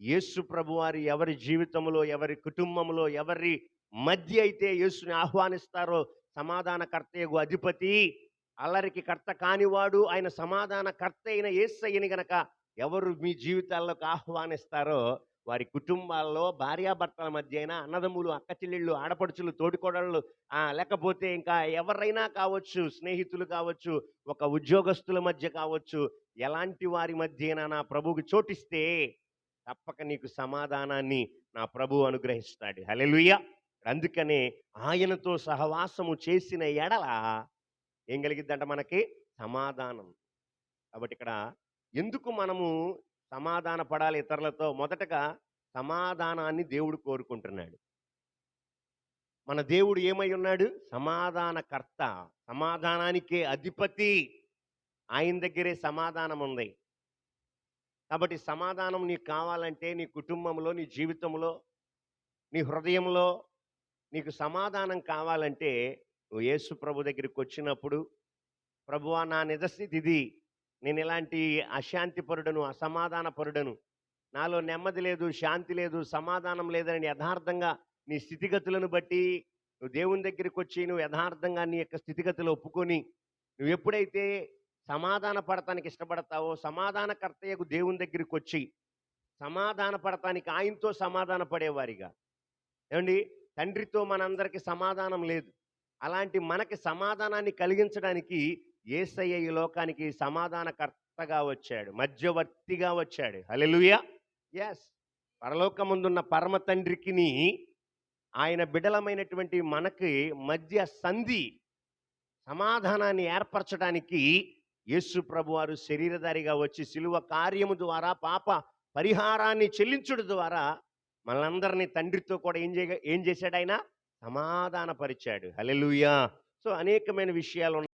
యేసు ప్రభువారి ఎవరి జీవితంలో ఎవరి కుటుంబంలో ఎవరి మధ్య అయితే యేసుని ఆహ్వానిస్తారో సమాధానకర్తయగు అధిపతి అల్లరికి కర్త కానివాడు ఆయన సమాధానకర్త అయిన ఏసయ్యని గనక ఎవరు మీ జీవితాల్లోకి ఆహ్వానిస్తారో వారి కుటుంబాల్లో భార్యాభర్తల మధ్య అయినా అన్నదమ్ములు అక్క చెల్లెళ్ళు ఆడపడుచులు తోటికోడళ్ళు లేకపోతే ఇంకా ఎవరైనా కావచ్చు స్నేహితులు కావచ్చు ఒక ఉద్యోగస్తుల మధ్య కావచ్చు ఎలాంటి వారి మధ్య అయినా నా ప్రభువుకి చోటిస్తే తప్పక నీకు సమాధానాన్ని నా ప్రభు అనుగ్రహిస్తాడు. హల్లెలూయా. అందుకనే ఆయనతో సహవాసము చేసిన ఎడల ఏం కలిగిద్దంట మనకి? సమాధానం. కాబట్టి ఇక్కడ ఎందుకు మనము సమాధాన పడాలి ఇతరులతో? మొదటగా సమాధానాన్ని దేవుడు కోరుకుంటున్నాడు. మన దేవుడు ఏమై ఉన్నాడు? సమాధానకర్త. సమాధానానికే అధిపతి. ఆయన దగ్గరే సమాధానం ఉంది కాబట్టి సమాధానం నీకు కావాలంటే నీ కుటుంబంలో నీ జీవితంలో నీ హృదయంలో నీకు సమాధానం కావాలంటే నువ్వు యేసు ప్రభు దగ్గరికి వచ్చినప్పుడు ప్రభువా నా నిజస్థితి ఇది నేను ఇలాంటి అశాంతి పరుడను అసమాధాన పరుడను. నాలో నెమ్మది లేదు శాంతి లేదు సమాధానం లేదని యథార్థంగా నీ స్థితిగతులను బట్టి నువ్వు దేవుని దగ్గరికి వచ్చి నువ్వు యథార్థంగా నీ యొక్క స్థితిగతులు ఒప్పుకొని నువ్వు ఎప్పుడైతే సమాధాన పడటానికి ఇష్టపడతావో సమాధానకర్తయ్యకు దేవుని దగ్గరికి వచ్చి సమాధాన పడటానికి ఆయనతో సమాధాన పడేవారిగా. ఏమండి? తండ్రితో మనందరికీ సమాధానం లేదు. అలాంటి మనకి సమాధానాన్ని కలిగించడానికి ఏసయ్య ఈ లోకానికి సమాధానకర్తగా వచ్చాడు. మధ్యవర్తిగా వచ్చాడు. హల్లెలూయా! ఎస్ పరలోకముందున్న పరమ తండ్రికిని ఆయన బిడలమైనటువంటి మనకి మధ్య సంధి సమాధానాన్ని ఏర్పరచడానికి యేసు ప్రభు వారు శరీరధారిగా వచ్చి శిలువ కార్యము ద్వారా పాప పరిహారాన్ని చెల్లించుడు ద్వారా మనందరినీ తండ్రితో కూడా ఏం చేయ ఏం చేశాడు ఆయన? సమాధానపరిచాడు. హలెలుయా సో అనేకమైన విషయాలు ఉన్నాయి